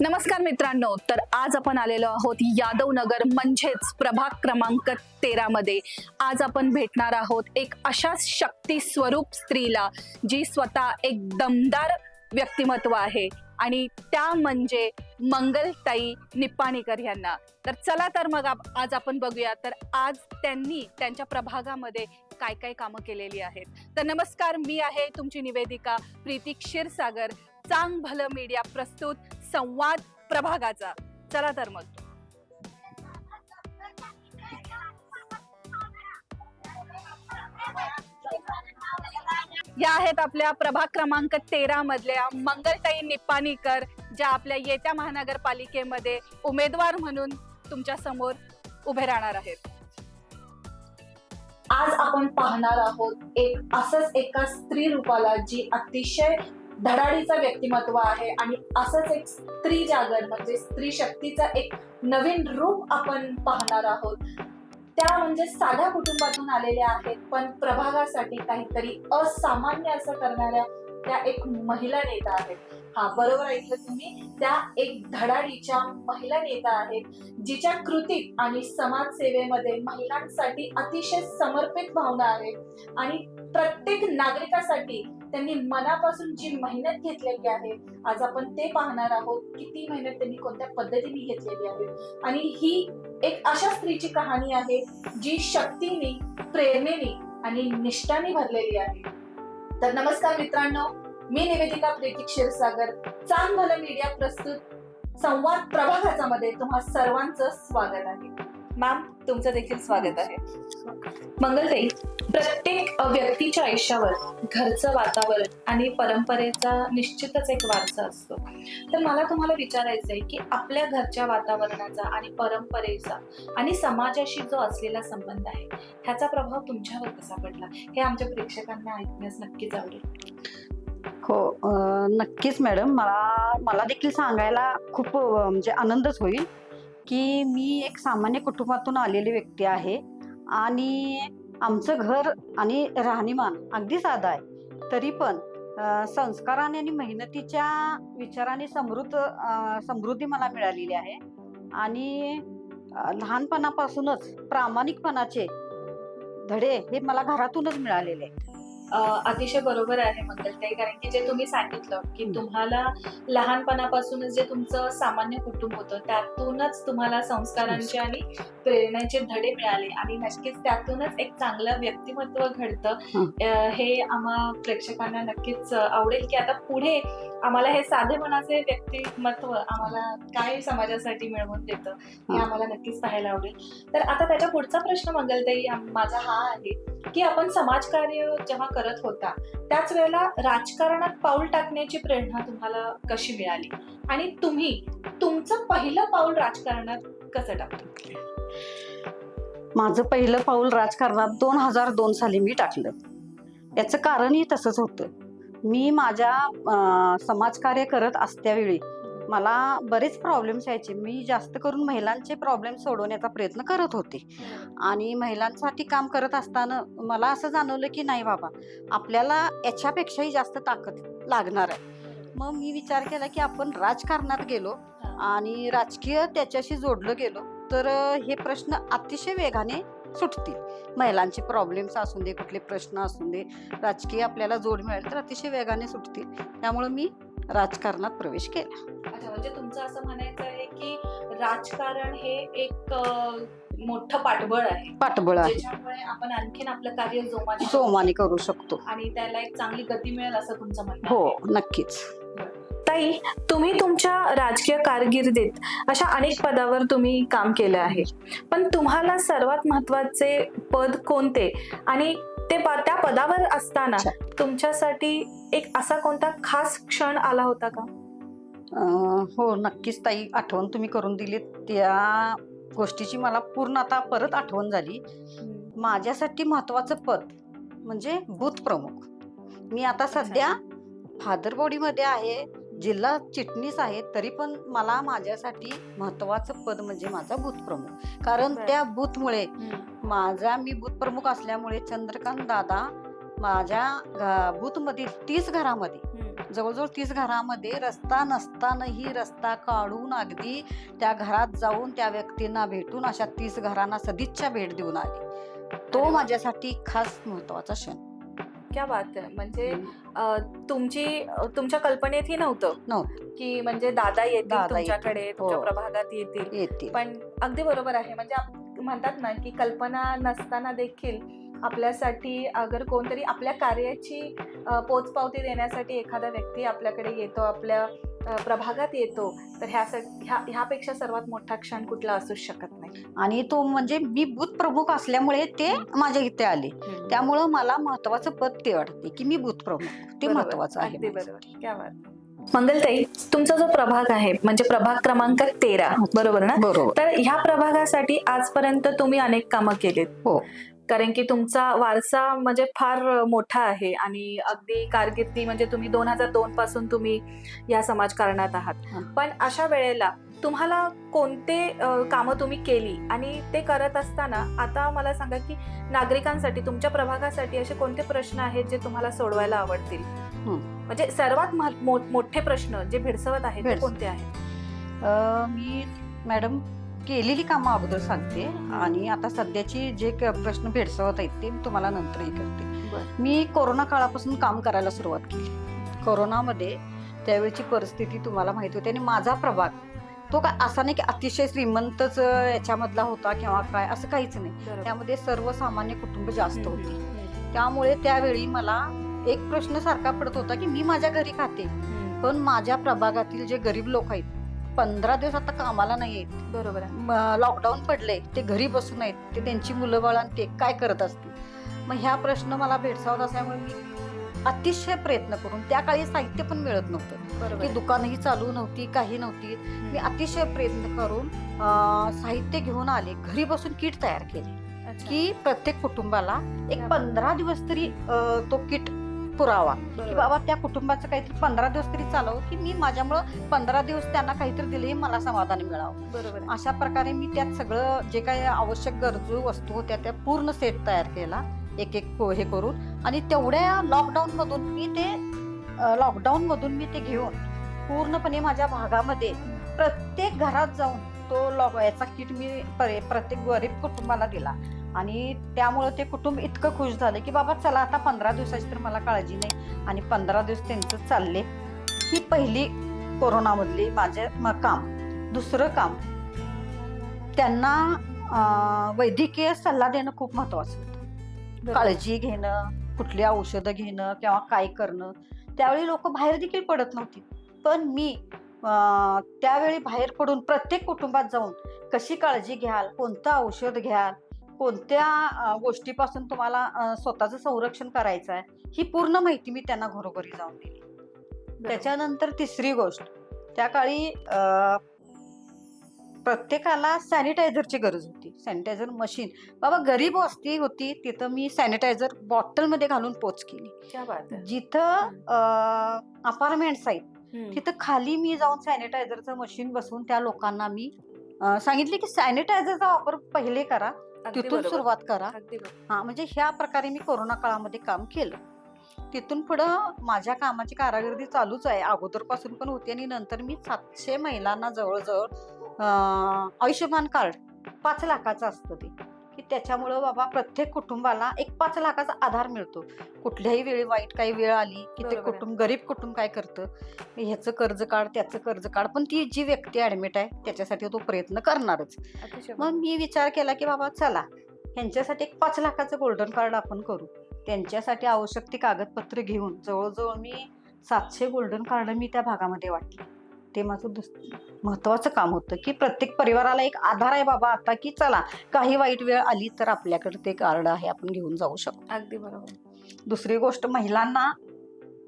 नमस्कार मित्रांनो तर आज आपण आलेलो आहोत यादव नगर म्हणजेच प्रभाग क्रमांक तेरा मध्ये. आज आपण भेटणार आहोत एक अशा शक्ती स्वरूप स्त्रीला जी स्वतः एक दमदार व्यक्तिमत्व आहे. आणि त्या म्हणजे मंगलताई निप्पाणीकर यांना. तर चला तर मग आज आपण बघूया तर आज त्यांनी त्यांच्या प्रभागामध्ये काय काय कामं केलेली आहेत. तर नमस्कार मी आहे तुमची निवेदिका प्रीती क्षीरसागर चांग भलं मीडिया प्रस्तुत संवाद प्रभागाचा. चला तर मग. या आहेत आपल्या प्रभाग क्रमांक तेरा मधल्या मंगलताई निप्पाणीकर ज्या आपल्या येत्या महानगरपालिकेमध्ये उमेदवार म्हणून तुमच्यासमोर उभे राहणार आहेत. आज आपण पाहणार आहोत एक असंच एका स्त्री रूपाला जी अतिशय धडाडीचं व्यक्तिमत्व आहे आणि असंच एक स्त्री जागर म्हणजे स्त्री शक्तीचं एक नवीन रूप आपण पाहणार आहोत. त्या म्हणजे साध्या कुटुंबातून आलेल्या आहेत पण प्रभागासाठी काहीतरी असामान्य असं करणाऱ्या त्या एक महिला नेता आहेत. हा बरोबर ऐकलं तुम्ही. त्या एक धडाडीच्या महिला नेता आहेत जिच्या कृतीत आणि समाजसेवेमध्ये महिलांसाठी अतिशय समर्पित भावना आहे आणि प्रत्येक नागरिकासाठी त्यांनी मनापासून जी मेहनत घेतलेली आहे आज आपण ते पाहणार आहोत किती मेहनत त्यांनी कोणत्या पद्धतीने घेतलेली आहे. आणि ही एक अशा स्त्रीची कहाणी आहे जी शक्तीने प्रेरणेने आणि निष्ठाने भरलेली आहे. तर नमस्कार मित्रांनो मी निवेदिका प्रीती क्षीरसागर चांग भलं मीडिया प्रस्तुत संवाद प्रभागाचा मध्ये तुम्हा सर्वांचं स्वागत आहे. मॅम तुमचं देखील स्वागत आहे. मंगलताई प्रत्येक व्यक्तीच्या आयुष्यावर घरचं वातावरण आणि परंपरेचा निश्चितच एक वारसा असतो. तर मला तुम्हाला विचारायचं आहे की आपल्या घरच्या वातावरणाचा आणि परंपरेचा आणि समाजाशी जो असलेला संबंध आहे ह्याचा प्रभाव तुमच्यावर कसा पडला? हे आमच्या प्रेक्षकांना ऐकण्यास नक्कीच आवडेल. हो नक्कीच मॅडम. मला मला देखील सांगायला खूप म्हणजे आनंदच होईल. की मी एक सामान्य कुटुंबातून आलेली व्यक्ती आहे आणि आमचं घर आणि राहणीमान अगदी साधं आहे. तरी पण संस्काराने आणि मेहनतीच्या विचाराने समृद्ध समृद्धी मला मिळालेली आहे. आणि लहानपणापासूनच प्रामाणिकपणाचे धडे हे मला घरातूनच मिळालेले आहेत. अतिशय बरोबर आहे मंगलताई कारण की जे तुम्ही सांगितलं की. तुम्हाला लहानपणापासूनच जे तुमचं सामान्य कुटुंब होतं त्यातूनच तुम्हाला संस्कारांचे आणि प्रेरणाचे धडे मिळाले आणि नक्कीच त्यातूनच एक चांगलं व्यक्तिमत्व घडतं हं. हे आम्हा प्रेक्षकांना नक्कीच आवडेल की आता पुढे आम्हाला हे साधेपणाचे व्यक्तिमत्व आम्हाला काय समाजासाठी मिळवून देतं हे. आम्हाला नक्कीच पाहायला आवडेल. तर आता त्याच्या पुढचा प्रश्न मंगलताई माझा हा आहे की आपण समाजकार्य जेव्हा करत होता त्याच वेळेला राजकारणात पाऊल टाकण्याची प्रेरणा तुम्हाला कशी मिळाली? आणि तुम्ही तुमचं पहिलं पाऊल राजकारणात कसं टाकलं? माझं पहिलं पाऊल राजकारणात दोन हजार दोन साली मी टाकलं. याचं कारणही तसंच होतं. मी माझ्या समाजकार्य करत असत्यावेळी मला बरेच प्रॉब्लेम्स यायचे. मी जास्त करून महिलांचे प्रॉब्लेम सोडवण्याचा प्रयत्न करत होते. आणि महिलांसाठी काम करत असताना मला असं जाणवलं की नाही बाबा आपल्याला याच्यापेक्षाही जास्त ताकद लागणार आहे. मग मी विचार केला की आपण राजकारणात गेलो आणि राजकीय त्याच्याशी जोडलं गेलो तर हे प्रश्न अतिशय वेगाने सुटतील. महिलांचे प्रॉब्लेम्स असू दे कुठले प्रश्न असू दे राजकीय आपल्याला जोड मिळेल तर अतिशय वेगाने सुटतील. त्यामुळे मी राजकारणात प्रवेश केला. अच्छा म्हणजे तुमचं असं म्हणायचं आहे की राजकारण हे एक मोठं पाठबळ आहे. पाठबळ आहे. ज्याच्यामुळे आपण आणखीन आपलं कार्य जोमाने सोमाने करू शकतो. आणि त्याला एक चांगली गती मिळेल असं तुमचं म्हणणं हो. नक्कीच. ताई तुम्ही तुमच्या राजकीय कारकिर्दीत अशा अनेक पदावर तुम्ही काम केलं आहे. पण तुम्हाला सर्वात महत्त्वाचे पद कोणते? आणि ते त्या पदावर असताना. तुमच्यासाठी एक असा कोणता खास क्षण आला होता का? हो नक्कीच ताई. आठवण तुम्ही करून दिली त्या गोष्टीची मला पूर्ण आता परत आठवण झाली. माझ्यासाठी महत्वाचं पद म्हणजे बूथ प्रमुख. मी आता सध्या फादर बॉडीमध्ये आहे. जिल्हा चिटणीस आहे तरी पण मला माझ्यासाठी महत्वाचं पद म्हणजे माझा बूथ प्रमुख. कारण. त्या बूथमुळे माझा मी बूथ प्रमुख असल्यामुळे चंद्रकांत दादा माझ्या बूथ मधील तीस घरामध्ये जवळजवळ तीस घरामध्ये रस्ता नसतानाही रस्ता काढून अगदी त्या घरात जाऊन त्या व्यक्तींना भेटून अशा तीस घरांना सदिच्छा भेट देऊन आली. तो. माझ्यासाठी खास महत्त्वाचा क्षण. क्या बात आहे म्हणजे तुमची तुमच्या कल्पनेतही नव्हतं नव्हतं. की म्हणजे दादा येतील दादा येतील. तुमच्याकडे तुमच्या हो. प्रभागात येतील येते पण अगदी बरोबर आहे म्हणजे आप- म्हणतात ना की कल्पना नसताना देखील आपल्यासाठी अगर कोणतरी आपल्या कार्याची अ, पोचपावती देण्यासाठी एखादा व्यक्ती आपल्याकडे येतो आपल्या प्रभागात येतो तर ह्या ह्या ह्यापेक्षा सर्वात मोठा क्षण कुठला असूच शकत नाही. आणि तो म्हणजे मी बूथ प्रमुख असल्यामुळे ते माझ्या इथे आले. त्यामुळं मला महत्वाचं पद ते वाटते की मी बूथ प्रमुख. ते. महत्वाचं आहे अगदी माझं. बरोबर. क्या बात. मंगलताई तुमचा जो प्रभाग आहे म्हणजे प्रभाग क्रमांक तेरा बरोबर ना? बरोबर. तर ह्या प्रभागासाठी आजपर्यंत तुम्ही अनेक कामं केलीत. हो. कारण की तुमचा वारसा म्हणजे फार मोठा आहे आणि अगदी कारकिर्दी म्हणजे तुम्ही दोन हजार दोन पासून तुम्ही या समाजकारणात आहात. पण अशा वेळेला तुम्हाला कोणते कामं तुम्ही केली आणि ते करत असताना आता मला सांगा की नागरिकांसाठी तुमच्या प्रभागासाठी असे कोणते प्रश्न आहेत जे तुम्हाला सोडवायला आवडतील. म्हणजे सर्वात मोठे प्रश्न जे भेडसवत आहेत. कोणते आहेत मी मॅडम केलेली कामं अगोदर सांगते आणि आता सध्याची जे क- प्रश्न भेडसावत आहेत ते मी तुम्हाला नंतरही करते. मी कोरोना काळापासून काम करायला सुरुवात केली. कोरोनामध्ये त्यावेळची परिस्थिती तुम्हाला माहिती होती आणि माझा प्रभाग तो काय असा नाही की अतिशय श्रीमंतच याच्यामधला होता किंवा काय असं काहीच नाही. त्यामध्ये सर्वसामान्य कुटुंब जास्त होती. त्यामुळे त्यावेळी मला एक प्रश्न सारखा पडत होता की मी माझ्या घरी खाते. पण माझ्या प्रभागातील जे गरीब लोक आहेत पंधरा दिवस आता कामाला नाही आहेत बरोबर आहे लॉकडाऊन पडले ते घरी बसून आहेत ते त्यांची मुलं बाळ ते काय करत असतील मग ह्या प्रश्न मला भेडसावत असल्यामुळे मी अतिशय प्रयत्न करून त्या काळी साहित्य पण मिळत नव्हतं बरोबर की आहे. दुकानही चालू नव्हती काही नव्हती मी. अतिशय प्रयत्न करून अं, साहित्य घेऊन आले घरी बसून किट तयार केले अच्छा. की प्रत्येक कुटुंबाला एक. पंधरा दिवस तरी अं, तो किट पुरावा की. बाबा त्या कुटुंबाचं काहीतरी पंधरा दिवस तरी चालावं की मी माझ्यामुळं पंधरा दिवस त्यांना काहीतरी दिले मला समाधान मिळावं बरोबर. अशा प्रकारे मी त्यात सगळं जे काही आवश्यक गरजू वस्तू होत्या त्या पूर्ण सेट तयार केला एक एक हे करून आणि तेवढ्या लॉकडाऊन मधून मी ते लॉकडाऊन मधून मी ते घेऊन पूर्णपणे माझ्या भागामध्ये प्रत्येक घरात जाऊन तो लॉक याचा किट मी परे- प्रत्येक गरीब कुटुंबाला दिला आणि त्यामुळं ते कुटुंब इतकं खुश झालं की बाबा चला आता पंधरा दिवसाची तर मला काळजी नाही. आणि पंधरा दिवस त्यांचं चालले. ही पहिली कोरोनामधली माझे म- काम. दुसरं काम. त्यांना वैद्यकीय सल्ला देणं खूप महत्वाचं होतं. काळजी घेणं कुठली औषधं घेणं किंवा काय करणं. त्यावेळी लोक बाहेर देखील पडत नव्हती. पण मी त्यावेळी बाहेर पडून प्रत्येक कुटुंबात जाऊन कशी काळजी घ्याल कोणतं औषध घ्याल कोणत्या गोष्टीपासून तुम्हाला स्वतःचं संरक्षण करायचं आहे ही पूर्ण माहिती मी त्यांना घरोघरी जाऊन दिली. त्याच्यानंतर तिसरी गोष्ट त्या काळी प्रत्येकाला सॅनिटायझरची गरज होती सॅनिटायझर मशीन बाबा गरीब वस्ती होती तिथं मी सॅनिटायझर बॉटलमध्ये घालून पोच केली. जिथं अपार्टमेंट्स आहेत. तिथं खाली मी जाऊन सॅनिटायझरचं मशीन बसवून त्या लोकांना मी सांगितले की सॅनिटायझरचा वापर पहिले करा अगदी तिथून बरोबर. सुरुवात करा अगदी बरोबर. हा म्हणजे ह्या प्रकारे मी कोरोना काळामध्ये काम केलं तिथून पुढं माझ्या कामाची कारागिर्दी चालूच आहे अगोदरपासून पण होती आणि नंतर मी सातशे महिलांना जवळजवळ अं, आयुष्यमान कार्ड पाच लाखाचं असतं ते की त्याच्यामुळं बाबा प्रत्येक कुटुंबाला एक पाच लाखाचा आधार मिळतो. कुठल्याही वेळी वाईट काही वेळ आली की ते. कुटुंब गरीब कुटुंब काय करतं? ह्याचं कर्ज काढ त्याचं कर्ज काढ पण ती जी व्यक्ती ऍडमिट आहे त्याच्यासाठी तो प्रयत्न करणारच. मग मी विचार केला की बाबा चला ह्यांच्यासाठी एक पाच लाखाचं गोल्डन कार्ड आपण करू. त्यांच्यासाठी आवश्यक ती कागदपत्र घेऊन जवळजवळ मी सातशे गोल्डन कार्ड मी त्या भागामध्ये वाटले. ते माझं दुस महत्वाचं काम होतं की प्रत्येक परिवाराला एक आधार आहे बाबा आता की चला काही वाईट वेळ आली तर आपल्याकडे ते कार्ड आहे आपण घेऊन जाऊ शकतो. अगदी बरोबर. दुसरी गोष्ट महिलांना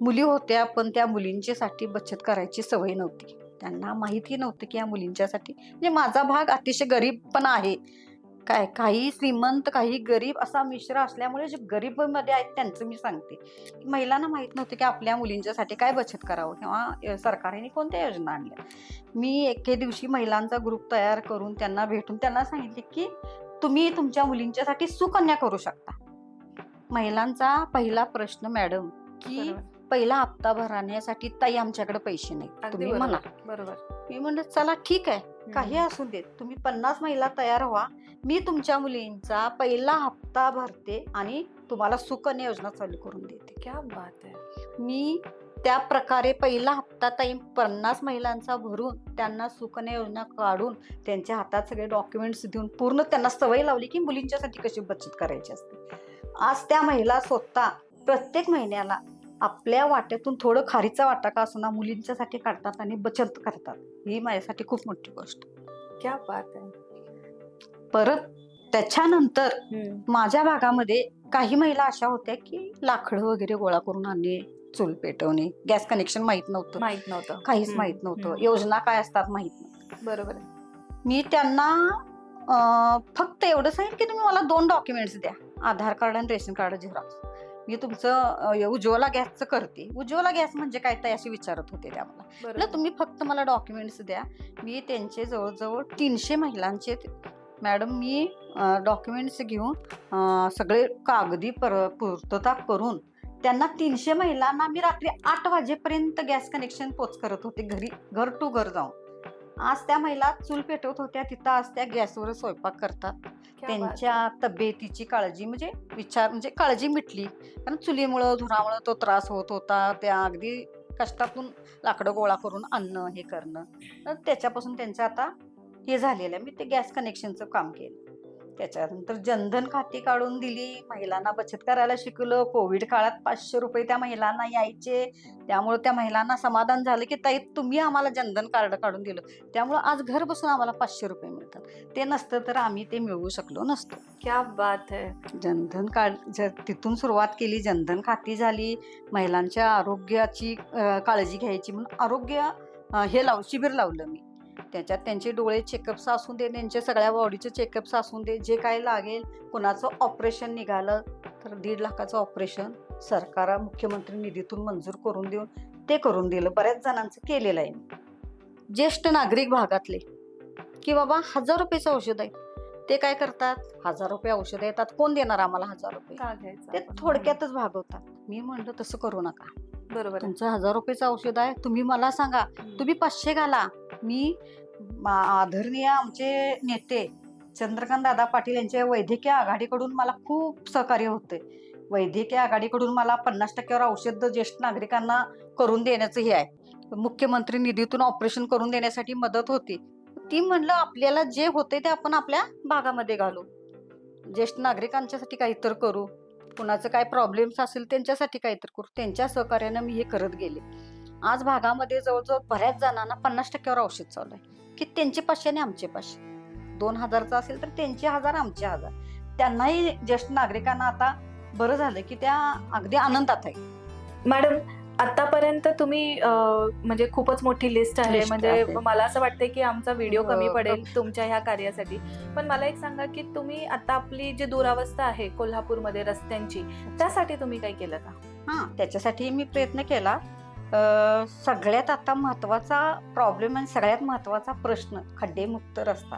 मुली होत्या पण त्या मुलींच्यासाठी बचत करायची सवय नव्हती. त्यांना माहिती नव्हतं की या मुलींच्यासाठी म्हणजे माझा भाग अतिशय गरीब पण आहे. काय काही श्रीमंत काही गरीब असा मिश्र असल्यामुळे जे गरीबमध्ये आहेत त्यांचं मी सांगते. की महिलांना माहीत नव्हतं की आपल्या मुलींच्यासाठी काय बचत करावं किंवा सरकारने कोणत्या योजना आणल्या. मी एके दिवशी महिलांचा ग्रुप तयार करून त्यांना भेटून त्यांना सांगितले की तुम्ही तुमच्या मुलींच्यासाठी सुकन्या करू शकता. महिलांचा पहिला प्रश्न मॅडम की. पहिला हप्ता भरण्यासाठी ताई आमच्याकडे पैसे नाही तुम्ही. म्हणा. बरोबर. मी म्हणलं चला ठीक आहे. काही असू देत. तुम्ही पन्नास महिला तयार व्हा. मी तुमच्या मुलींचा पहिला हप्ता भरते आणि तुम्हाला सुकन्या योजना चालू करून देते. क्या बात आहे. मी त्या प्रकारे पहिला हप्ता ताई पन्नास महिलांचा भरून त्यांना सुकन्या योजना काढून त्यांच्या हातात सगळे डॉक्युमेंट्स देऊन पूर्ण त्यांना सवय लावली की मुलींच्यासाठी कशी बचत करायची असते. आज त्या महिला स्वतः प्रत्येक महिन्याला आपल्या वाट्यातून थोडं खारीचा वाटा का असणार मुलींच्यासाठी काढतात आणि बचत करतात. ही माझ्यासाठी खूप मोठी गोष्ट. क्या बात आहे. परत त्याच्यानंतर. माझ्या भागामध्ये काही महिला अशा होत्या की लाकडं वगैरे गोळा करून आणणे चूल पेटवणे. गॅस कनेक्शन माहीत नव्हतं. माहीत नव्हतं. काहीच. माहीत नव्हतं. योजना काय असतात माहीत नव्हतं. बरोबर. मी त्यांना फक्त एवढं सांगितलं की तुम्ही मला दोन डॉक्युमेंट्स द्या. आधार कार्ड आणि रेशन कार्ड झेरॉक्स. मी तुमचं उज्ज्वला गॅसचं करते. उज्ज्वला गॅस म्हणजे काय? ते असे विचारत होते त्या मला. तुम्ही फक्त मला डॉक्युमेंट्स द्या. मी त्यांचे जवळजवळ तीनशे महिलांचे मॅडम मी डॉक्युमेंट्स घेऊन सगळे कागदी पर पूर्तता करून त्यांना तीनशे महिलांना मी रात्री आठ वाजेपर्यंत गॅस कनेक्शन पोच करत होते घरी घर टू घर जाऊन. आज त्या महिला चूल पेटवत होत्या तिथं आज त्या गॅसवर स्वयंपाक करतात. त्यांच्या तब्येतीची काळजी म्हणजे विचार म्हणजे काळजी मिटली. कारण चुलीमुळं धुरामुळं तो त्रास होत होता. त्या अगदी कष्टातून लाकडं गोळा करून आणणं हे करणं. तर त्याच्यापासून त्यांचं आता हे झालेलं आहे. मी ते गॅस कनेक्शनचं काम केलं. त्याच्यानंतर जनधन खाती काढून दिली. महिलांना बचत करायला शिकवलं. कोविड काळात पाचशे रुपये त्या महिलांना यायचे. त्यामुळे त्या महिलांना समाधान झालं की ताई तुम्ही आम्हाला जनधन कार्ड काढून दिलं. त्यामुळं आज घर बसून आम्हाला पाचशे रुपये मिळतात. ते नसतं तर आम्ही ते मिळवू शकलो नसतो. क्या बात आहे जनधन कार्ड तिथून सुरुवात केली जनधन खाती झाली महिलांच्या आरोग्याची काळजी घ्यायची म्हणून आरोग्य हे लाव शिबिर लावलं मी. त्याच्यात त्यांचे डोळे चेकअप्स असून दे त्यांच्या सगळ्या बॉडीचे चेकअप्स असून दे जे काय लागेल कुणाचं ऑपरेशन निघालं तर दीड लाखाचं ऑपरेशन सरकार मुख्यमंत्री निधीतून मंजूर करून देऊन ते करून दिलं. बऱ्याच जणांचं केलेलं आहे. ज्येष्ठ नागरिक भागातले की बाबा हजार रुपयाचं औषध आहे. ते काय करतात? हजार रुपये औषध येतात. कोण देणार आम्हाला हजार रुपये? ते? थोडक्यातच भागवतात. मी म्हणलं तसं करू नका. बरोबर आहे. तुमचं हजार रुपयाचं औषध आहे. तुम्ही मला सांगा. तुम्ही पाचशे घाला. मी मा- आदरणीय आमचे नेते चंद्रकांत दादा पाटील यांच्या वैद्यकीय आघाडीकडून मला खूप सहकार्य होते वैद्यकीय आघाडीकडून मला पन्नास टक्क्यावर औषध ज्येष्ठ नागरिकांना करून देण्याचं हे आहे. मुख्यमंत्री निधीतून ऑपरेशन करून देण्यासाठी मदत होती. ती म्हणलं आपल्याला जे होते ते आपण आपल्या भागामध्ये घालू. ज्येष्ठ नागरिकांच्यासाठी काहीतरी करू. कुणाचं काय प्रॉब्लेम्स असेल त्यांच्यासाठी काहीतरी करू. त्यांच्या सहकार्यानं मी हे करत गेले. आज भागामध्ये जवळजवळ बऱ्याच जणांना पन्नास टक्क्यावर औषध चालू आहे. की त्यांचे पाचशे आणि आमचे पाचशे. दोन हजारचं असेल तर त्यांचे हजार आमचे हजार. त्यांनाही ज्येष्ठ नागरिकांना आता बरं झालं की त्या अगदी आनंदात आहे मॅडम आतापर्यंत तुम्ही म्हणजे खूपच मोठी लिस्ट आहे. म्हणजे. मला असं वाटतंय की आमचा व्हिडिओ हो, कमी. पडेल तुमच्या ह्या कार्यासाठी. पण मला एक सांगा की तुम्ही आता आपली जी दुरावस्था आहे कोल्हापूरमध्ये रस्त्यांची त्यासाठी तुम्ही काय केलं का? हा त्याच्यासाठी मी प्रयत्न केला. सगळ्यात आता महत्त्वाचा प्रॉब्लेम आणि सगळ्यात महत्त्वाचा प्रश्न खड्डेमुक्त रस्ता.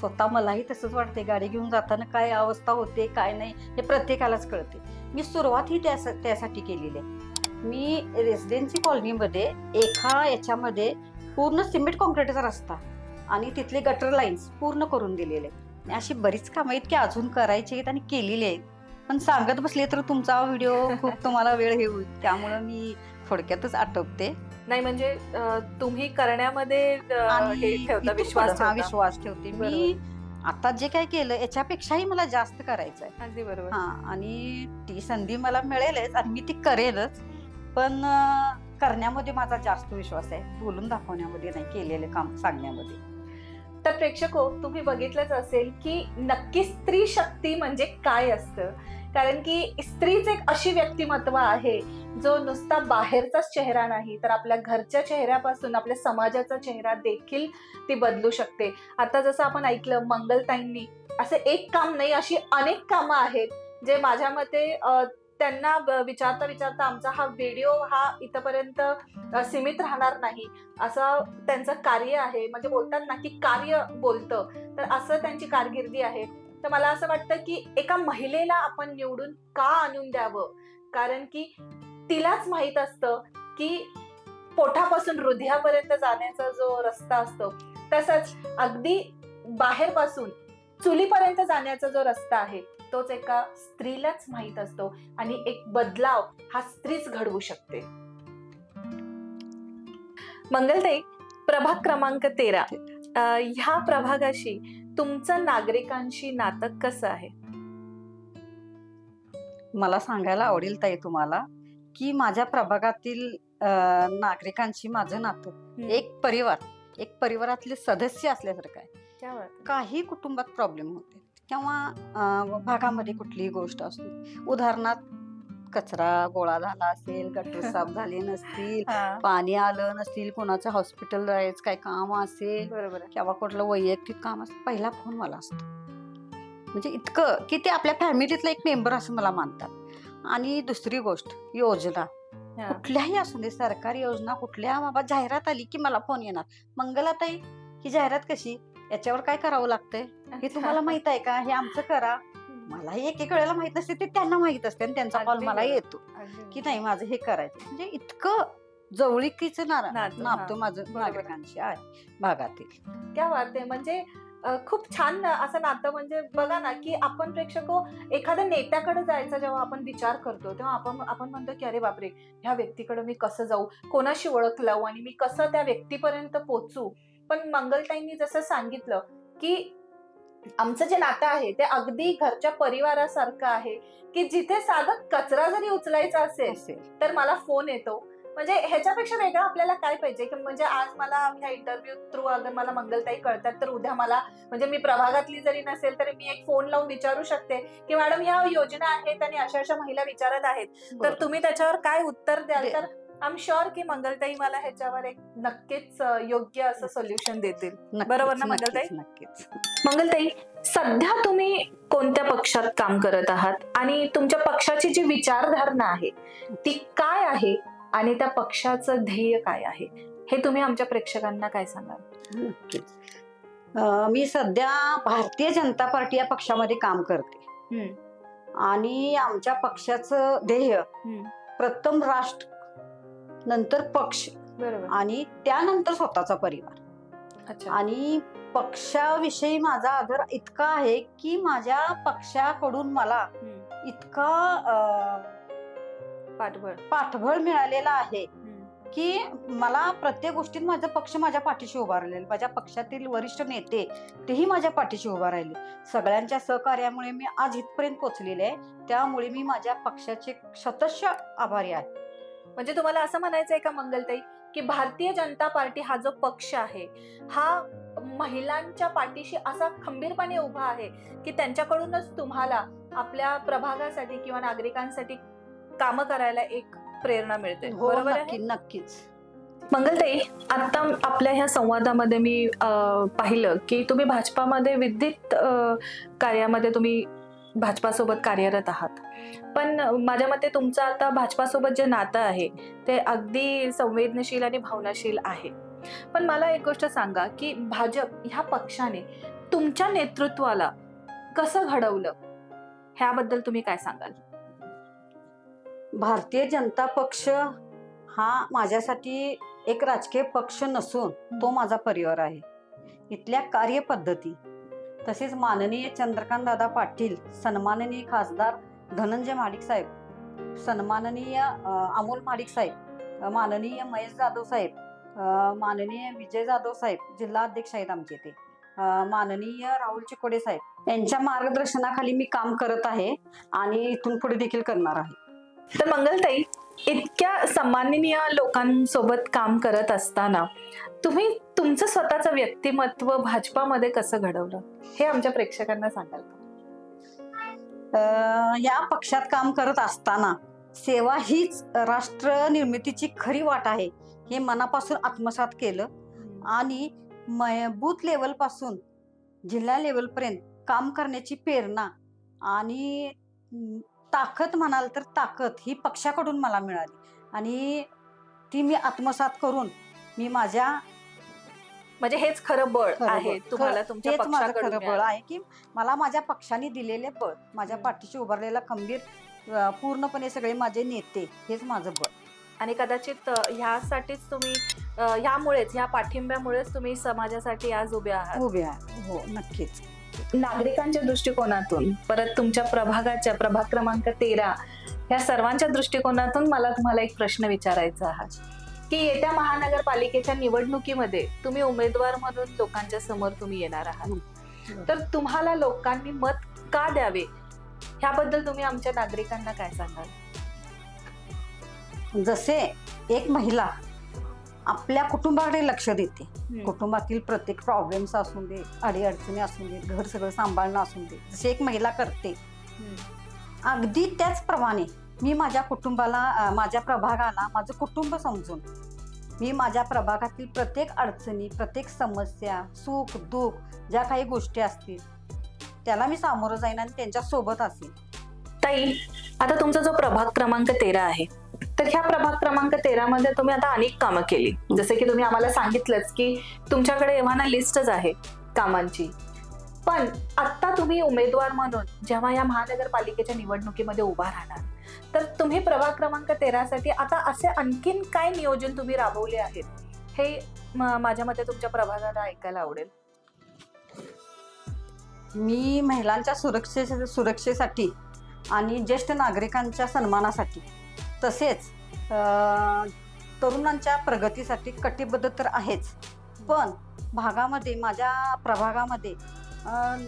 स्वतः मलाही तसंच वाटते गाडी घेऊन जाताना काय अवस्था होते काय नाही हे प्रत्येकालाच कळते मी सुरुवात ही त्या त्यासाठी केलेली आहे. मी रेसिडेन्सी कॉलनीमध्ये एका याच्यामध्ये पूर्ण सिमेंट कॉन्क्रीटचा रस्ता आणि तिथले गटर लाईन्स पूर्ण करून दिलेले. अशी बरीच कामं आहेत की अजून करायची आहेत आणि केलेली आहेत. पण सांगत बसले तर तुमचा व्हिडिओ खूप तुम्हाला वेळ हे होईल. त्यामुळं मी थोडक्यातच आटपते. नाही म्हणजे तुम्ही करण्यामध्ये विश्वास. विश्वास ठेवते. मी आता जे काय केलं याच्यापेक्षाही मला जास्त करायचं आहे अगदी बरोबर. हा आणि ती संधी मला मिळेलच आणि मी ती करेलच. पण करण्यामध्ये माझा जास्त विश्वास आहे. बोलून दाखवण्यामध्ये नाही केलेलं काम सांगण्यामध्ये. तर प्रेक्षक हो तुम्ही बघितलंच असेल की नक्की स्त्री शक्ती म्हणजे काय असतं? कारण की स्त्रीच एक अशी व्यक्तिमत्व आहे जो नुसता बाहेरचाच चेहरा नाही तर आपल्या घरच्या चेहऱ्यापासून आपल्या समाजाचा चेहरा देखील ती बदलू शकते. आता जसं आपण ऐकलं मंगलताईंनी असं एक काम नाही अशी अनेक कामं आहेत जे माझ्या मते त्यांना विचारता विचारता आमचा हा व्हिडिओ हा इथपर्यंत सीमित राहणार नाही. असं त्यांचं कार्य आहे. म्हणजे बोलतात ना की कार्य बोलतं. तर असं त्यांची कारकिर्दी आहे. तर मला असं वाटतं की एका महिलेला आपण निवडून का आणून द्यावं? कारण की तिलाच माहीत असतं की पोटापासून हृदयापर्यंत जाण्याचा जो रस्ता असतो तसंच अगदी बाहेरपासून चुलीपर्यंत जाण्याचा जो रस्ता आहे तोच एका स्त्रीलाच माहीत असतो आणि एक बदलाव हा स्त्रीच घडवू शकते. मंगलताई प्रभाग क्रमांक तेरा. ह्या प्रभागाशी तुमचं नागरिकांशी नातं कसं आहे? मला सांगायला आवडेल ताई तुम्हाला की माझ्या प्रभागातील नागरिकांशी माझं नातं एक परिवार एक परिवारातले सदस्य असल्यासारखं आहे. काही कुटुंबात प्रॉब्लेम होते. किंवा भागामध्ये कुठलीही गोष्ट असते उदाहरणार्थ कचरा गोळा झाला असेल गटर साफ झाले नसतील पाणी आलं नसतील कोणाचं हॉस्पिटल जायचं काय काम असेल बरोबर. किंवा कुठलं वैयक्तिक काम असेल पहिला फोन मला असतो. म्हणजे इतकं की ते आपल्या फॅमिलीतला एक मेंबर असं मला मानतात. आणि दुसरी गोष्ट योजना. कुठल्याही असू दे सरकारी योजना कुठल्या बाबा जाहिरात आली की मला फोन येणार. मंगलाताई ही जाहिरात कशी? याच्यावर काय करावं लागतंय? हे तुम्हाला माहीत आहे का? हे आमचं करा. मलाही एक एक वेळेला माहीत नसते ते त्यांना माहीत असते आणि त्यांचा कॉल मला. येतो. की नाही माझं हे करायचं म्हणजे इतकं जवळीकीचं ना नातं, नातं हा. माझं. नागरिकांशी आहे भागातील. बात आहे. म्हणजे खूप छान असं नातं. म्हणजे बघा ना की आपण प्रेक्षक एखाद्या नेत्याकडे जायचा जेव्हा आपण विचार करतो तेव्हा आपण आपण म्हणतो की अरे बापरे ह्या व्यक्तीकडे मी कसं जाऊ? कोणाशी ओळख लावू आणि मी कसं त्या व्यक्तीपर्यंत पोहोचू पण मंगलताईंनी जसं सांगितलं की आमचं जे नातं आहे ते अगदी घरच्या परिवारासारखं आहे की जिथे साधं कचरा जरी उचलायचा असेल तर मला फोन येतो. म्हणजे ह्याच्यापेक्षा वेगळं आपल्याला काय पाहिजे? की म्हणजे आज मला ह्या इंटरव्ह्यू थ्रू अगर मला मंगलताई कळतात तर उद्या मला म्हणजे मी प्रभागातली जरी नसेल तरी मी एक फोन लावून विचारू शकते की मॅडम ह्या योजना आहेत आणि अशा अशा महिला विचारत आहेत. तर. तुम्ही त्याच्यावर काय उत्तर द्याल? तर आय एम शुअर की मंगलताई मला ह्याच्यावर एक नक्कीच योग्य असं सोल्युशन देतील. नक्कीच, बरोबर ना, नक्कीच, मंगलताई? नक्कीच. मंगलताई सध्या तुम्ही कोणत्या पक्षात काम करत आहात? आणि तुमच्या पक्षाची जी विचारधारणा आहे ती काय आहे? आणि त्या पक्षाचं ध्येय काय आहे? हे तुम्ही आमच्या प्रेक्षकांना काय सांगाल? नक्कीच. अं, मी सध्या भारतीय जनता पार्टी या पक्षामध्ये काम करते. आणि आमच्या पक्षाचं ध्येय प्रथम राष्ट्र नंतर पक्ष बरोबर. आणि त्यानंतर स्वतःचा परिवार. अच्छा. आणि पक्षाविषयी माझा आदर इतका आहे की माझ्या पक्षाकडून मला हम्म. इतका अं, पाठबळ. पाठबळ मिळालेला आहे. की मला प्रत्येक गोष्टीत माझा पक्ष माझ्या पाठीशी उभा राहिलेला माझ्या पक्षातील वरिष्ठ नेते तेही माझ्या पाठीशी उभा राहिले. सगळ्यांच्या सहकार्यामुळे मी आज इथपर्यंत पोहोचलेले आहे. त्यामुळे मी माझ्या पक्षाचे शतश आभारी आहे. म्हणजे तुम्हाला असं म्हणायचं आहे का मंगलताई की भारतीय जनता पार्टी हा जो पक्ष आहे हा महिलांच्या पाठीशी असा खंबीरपणे उभा आहे की त्यांच्याकडूनच तुम्हाला आपल्या प्रभागासाठी किंवा नागरिकांसाठी कामं करायला एक प्रेरणा मिळते. हो बरोबर आहे? नक्की नक्कीच. मंगलताई आता आपल्या ह्या संवादामध्ये मी पाहिलं की तुम्ही भाजपामध्ये विद्युत कार्यामध्ये तुम्ही भाजपासोबत कार्यरत आहात. पण माझ्या मते तुमचं आता भाजपासोबत जे नातं आहे ते अगदी संवेदनशील आणि भावनाशील आहे. पण मला एक गोष्ट सांगा की भाजप ह्या पक्षाने तुमच्या नेतृत्वाला कसं घडवलं? ह्याबद्दल तुम्ही काय सांगाल? भारतीय जनता पक्ष हा माझ्यासाठी एक राजकीय पक्ष नसून तो माझा परिवार आहे. इथल्या कार्यपद्धती तसेच माननीय चंद्रकांत दादा पाटील सन्माननीय खासदार धनंजय महाडिक साहेब सन्माननीय अमोल महाडिक साहेब माननीय महेश जाधव साहेब माननीय विजय जाधव साहेब जिल्हा अध्यक्ष आहेत आमचे ते माननीय राहुल चिकोडे साहेब यांच्या मार्गदर्शनाखाली मी काम करत आहे आणि इथून पुढे देखील करणार आहे. तर मंगलताई इतक्या सन्माननीय लोकांसोबत काम करत असताना तुम्ही तुमचं स्वतःचं व्यक्तिमत्व भाजपामध्ये कसं घडवलं? हे आमच्या प्रेक्षकांना सांगाल का? अं, या पक्षात काम करत असताना सेवा हीच राष्ट्र निर्मितीची खरी वाट आहे हे मनापासून आत्मसात केलं. आणि म- बूथ लेवलपासून जिल्हा लेवल पर्यंत काम करण्याची प्रेरणा आणि ताकद म्हणाल तर ताकद ही पक्षाकडून मला मिळाली आणि ती मी आत्मसात करून मी माझ्या म्हणजे हेच खरं बळ आहे. तुम्हाला तुमच्या माझं खरं बळ. आहे की मला माझ्या पक्षाने दिलेले बळ माझ्या. पाठीशी उभारलेला खंबीर पूर्णपणे सगळे माझे नेते हेच माझं बळ आणि कदाचित ह्यासाठीच तुम्ही ह्यामुळेच ह्या पाठिंब्यामुळेच तुम्ही समाजासाठी आज उभे आहात उभे आहे हो नक्कीच नागरिकांच्या दृष्टिकोनातून परत तुमच्या प्रभागाच्या प्रभाग क्रमांक तेरा या सर्वांच्या दृष्टिकोनातून मला तुम्हाला एक प्रश्न विचारायचा आहात की येत्या महानगरपालिकेच्या निवडणुकीमध्ये तुम्ही उमेदवार म्हणून लोकांच्या समोर तुम्ही येणार आहात. तर तुम्हाला लोकांनी मत का द्यावे? ह्याबद्दल तुम्ही आमच्या नागरिकांना काय सांगाल? जसे एक महिला आपल्या कुटुंबाकडे लक्ष देते. कुटुंबातील प्रत्येक प्रॉब्लेम्स असून दे अडीअडचणी असून दे घर सगळं सांभाळणं असून दे जसे एक महिला करते. अगदी त्याचप्रमाणे मी माझ्या कुटुंबाला माझ्या प्रभागाला माझं कुटुंब समजून मी माझ्या प्रभागातील प्रत्येक अडचणी प्रत्येक समस्या सुख दुःख ज्या काही गोष्टी असतील त्याला मी सामोरं जाईन आणि त्यांच्यासोबत असेल ताई आता तुमचा जो प्रभाग क्रमांक तेरा आहे तर ह्या प्रभाग क्रमांक तेरा मध्ये तुम्ही आता अनेक कामं केली. जसे की तुम्ही आम्हाला सांगितलंच की तुमच्याकडे एव्हाना लिस्टच आहे कामांची. पण आता तुम्ही उमेदवार म्हणून जेव्हा या महानगरपालिकेच्या निवडणुकीमध्ये उभा राहणार तर तुम्ही प्रभाग क्रमांक तेरासाठी आता असे आणखीन काय नियोजन तुम्ही राबवले आहेत हे माझ्या मते तुमच्या प्रभागाला ऐकायला आवडेल. मी महिलांच्या सुरक्षे सुरक्षेसाठी आणि ज्येष्ठ नागरिकांच्या सन्मानासाठी तसेच तरुणांच्या प्रगतीसाठी कटिबद्ध तर आहेच. पण भागामध्ये माझ्या प्रभागामध्ये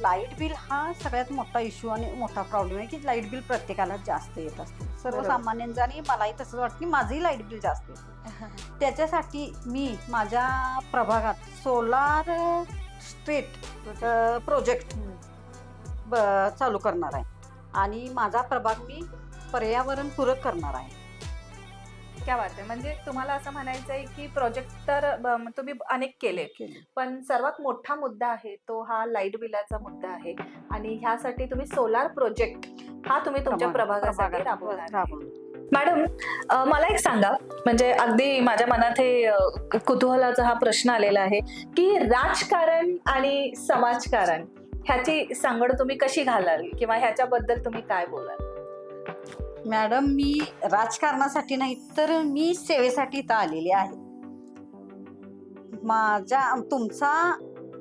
लाइट बिल हा सगळ्यात मोठा इश्यू आणि मोठा प्रॉब्लेम आहे की लाइट बिल प्रत्येकाला जास्त येत असते. सर्वसामान्यांचं आणि मलाही तसंच वाटतं की माझंही लाइट बिल जास्त येते. त्याच्यासाठी मी माझ्या प्रभागात सोलार स्ट्रीट प्रोजेक्ट ब- चालू करणार आहे. आणि माझा प्रभाग मी पर्यावरण पूरक करणार आहे. क्या बात आहे म्हणजे तुम्हाला असं म्हणायचं आहे की प्रोजेक्ट तर ब- तुम्ही अनेक केले. पण सर्वात मोठा मुद्दा आहे तो हा लाइट बिलाचा मुद्दा आहे. आणि ह्यासाठी तुम्ही सोलार प्रोजेक्ट हा तुम्ही तुमच्या प्रभागासाठी आहे. राबवणार. मॅडम अ, मला एक सांगा. म्हणजे अगदी माझ्या मनात हे अ, कुतूहलाचा हा प्रश्न आलेला आहे की राजकारण आणि समाजकारण ह्याची सांगड तुम्ही कशी घालाल? किंवा ह्याच्याबद्दल तुम्ही काय बोलाल? मॅडम मी राजकारणासाठी नाही तर मी सेवेसाठी इथं आलेले आहे. माझ्या तुमचा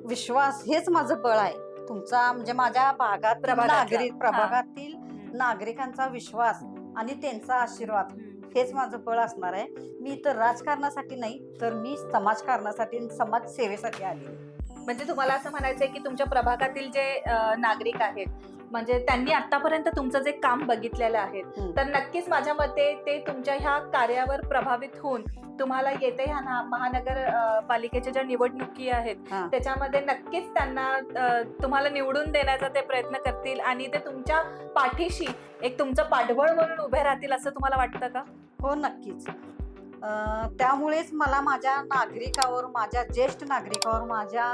विश्वास हेच माझं बळ आहे. तुमचा म्हणजे माझ्या भागात प्रभागातला. नागरिक प्रभागातील नागरिकांचा विश्वास आणि त्यांचा आशीर्वाद हेच माझं बळ असणार आहे. मी इतर राजकारणासाठी नाही तर मी समाजकारणासाठी आणि समाज सेवेसाठी आले म्हणजे तुम्हाला असं म्हणायचंय की तुमच्या प्रभागातील जे नागरिक आहेत म्हणजे त्यांनी आतापर्यंत तुमचं जे काम बघितलेलं आहे हम्म. तर नक्कीच माझ्या मते ते तुमच्या ह्या कार्यावर प्रभावित होऊन तुम्हाला येते ह्या ना- महानगर पालिकेच्या ज्या निवडणुकी आहेत हा. त्याच्यामध्ये नक्कीच त्यांना तुम्हाला निवडून देण्याचा ते प्रयत्न करतील आणि ते तुमच्या पाठीशी एक तुमचं पाठबळ म्हणून उभे राहतील असं तुम्हाला वाटतं का हो नक्कीच त्यामुळेच मला माझ्या नागरिकावर माझ्या ज्येष्ठ नागरिकावर माझ्या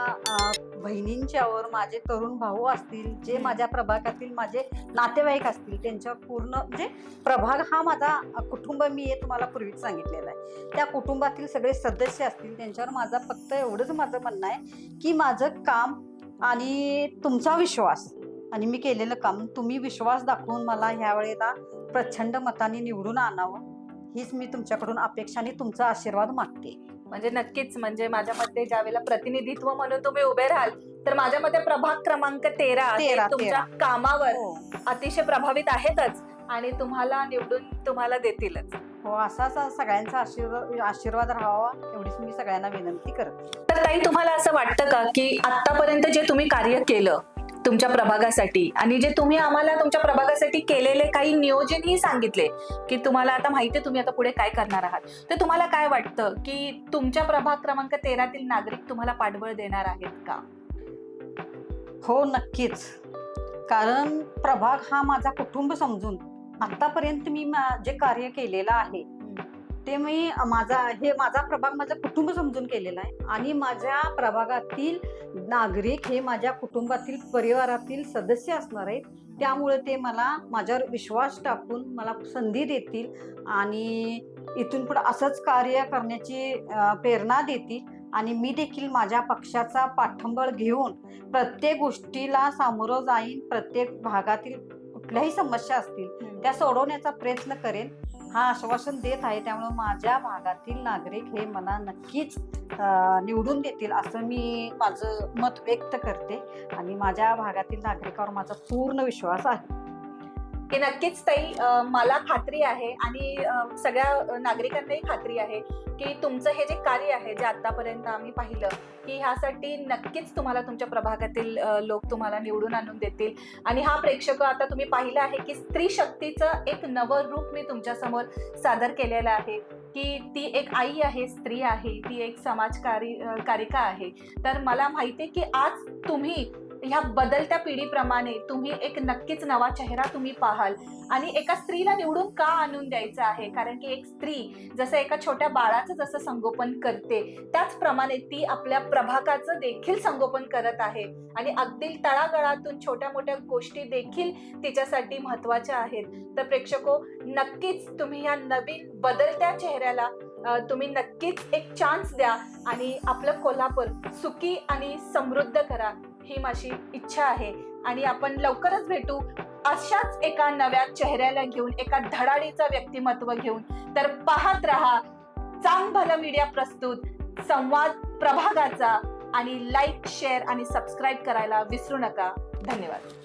बहिणींच्यावर माझे तरुण भाऊ असतील जे माझ्या प्रभागातील माझे नातेवाईक असतील त्यांच्यावर पूर्ण म्हणजे प्रभाग हा माझा कुटुंब मी हे तुम्हाला पूर्वीच सांगितलेला आहे. त्या कुटुंबातील सगळे सदस्य असतील त्यांच्यावर माझा फक्त एवढंच माझं म्हणणं आहे की माझं काम आणि तुमचा विश्वास आणि मी केलेलं काम तुम्ही विश्वास दाखवून मला ह्या वेळेला प्रचंड मताने निवडून आणावं हीच मी तुमच्याकडून अपेक्षा आणि तुमचा आशीर्वाद मागते. म्हणजे नक्कीच म्हणजे माझ्या मते ज्यावेळेला प्रतिनिधित्व म्हणून तुम्ही उभे राहाल तर माझ्या मते प्रभाग क्रमांक तेरा तेरा, तुमच्या तेरा. कामावर हो. अतिशय प्रभावित आहेतच आणि तुम्हाला निवडून तुम्हाला देतीलच. हो असाच सगळ्यांचा आशीर्वाद आशीर्वाद राहावा एवढीच मी सगळ्यांना विनंती करते तर ताई तुम्हाला असं वाटतं का की आतापर्यंत जे तुम्ही कार्य केलं तुमच्या प्रभागासाठी. आणि जे तुम्ही आम्हाला तुमच्या प्रभागासाठी केलेले काही नियोजनही सांगितले की तुम्हाला आता माहिती तुम्ही आता पुढे काय करणार आहात. तर तुम्हाला काय वाटतं की तुमच्या प्रभाग क्रमांक तेरातील नागरिक तुम्हाला पाठबळ देणार आहेत का? हो नक्कीच. कारण प्रभाग हा माझा कुटुंब समजून आतापर्यंत मी जे कार्य केलेलं आहे ते मी माझा हे माझा प्रभाग माझं कुटुंब समजून केलेला आहे. आणि माझ्या प्रभागातील नागरिक हे माझ्या कुटुंबातील परिवारातील सदस्य असणार आहेत. त्यामुळे ते मला माझ्यावर विश्वास टाकून मला संधी देतील आणि इथून पुढे असंच कार्य करण्याची प्रेरणा देतील. आणि मी देखील माझ्या पक्षाचा पाठबळ घेऊन प्रत्येक गोष्टीला सामोरं जाईन. प्रत्येक भागातील कुठल्याही समस्या असतील त्या सोडवण्याचा प्रयत्न करेन. हा आश्वासन देत आहे. त्यामुळे माझ्या भागातील नागरिक हे मला नक्कीच निवडून देतील असं मी माझं मत व्यक्त करते. आणि माझ्या भागातील नागरिकावर माझा पूर्ण विश्वास आहे. की नक्कीच ताई मला खात्री आहे आणि सगळ्या नागरिकांनाही खात्री आहे की तुमचं हे जे कार्य आहे जे आतापर्यंत आम्ही पाहिलं की ह्यासाठी नक्कीच तुम्हाला तुमच्या प्रभागातील लोक तुम्हाला निवडून आणून देतील. आणि हा प्रेक्षक आता तुम्ही पाहिलं आहे की स्त्री शक्तीचं एक नवं रूप मी तुमच्यासमोर सादर केलेलं आहे की ती एक आई आहे स्त्री आहे ती एक समाजकारी कारिका आहे. तर मला माहिती आहे की आज तुम्ही ह्या बदलत्या पिढीप्रमाणे तुम्ही एक नक्कीच नवा चेहरा तुम्ही पाहाल. आणि एका स्त्रीला निवडून का आणून द्यायचं आहे? कारण की एक स्त्री जसं एका छोट्या बाळाचं जसं संगोपन करते त्याचप्रमाणे ती आपल्या प्रभागाचं देखील संगोपन करत आहे. आणि अगदी तळागळातून छोट्या मोठ्या गोष्टी देखील तिच्यासाठी महत्त्वाच्या आहेत. तर प्रेक्षको नक्कीच तुम्ही या नवीन बदलत्या चेहऱ्याला तुम्ही नक्कीच एक चान्स द्या आणि आपलं कोल्हापूर सुखी आणि समृद्ध करा ही माझी इच्छा आहे. आणि आपण लवकरच भेटू अशाच एका नव्या चेहऱ्याला घेऊन एका धडाडीचं व्यक्तिमत्व घेऊन. तर पाहत रहा चांग भलं मीडिया प्रस्तुत संवाद प्रभागाचा आणि लाईक शेअर आणि सबस्क्राईब करायला विसरू नका. धन्यवाद.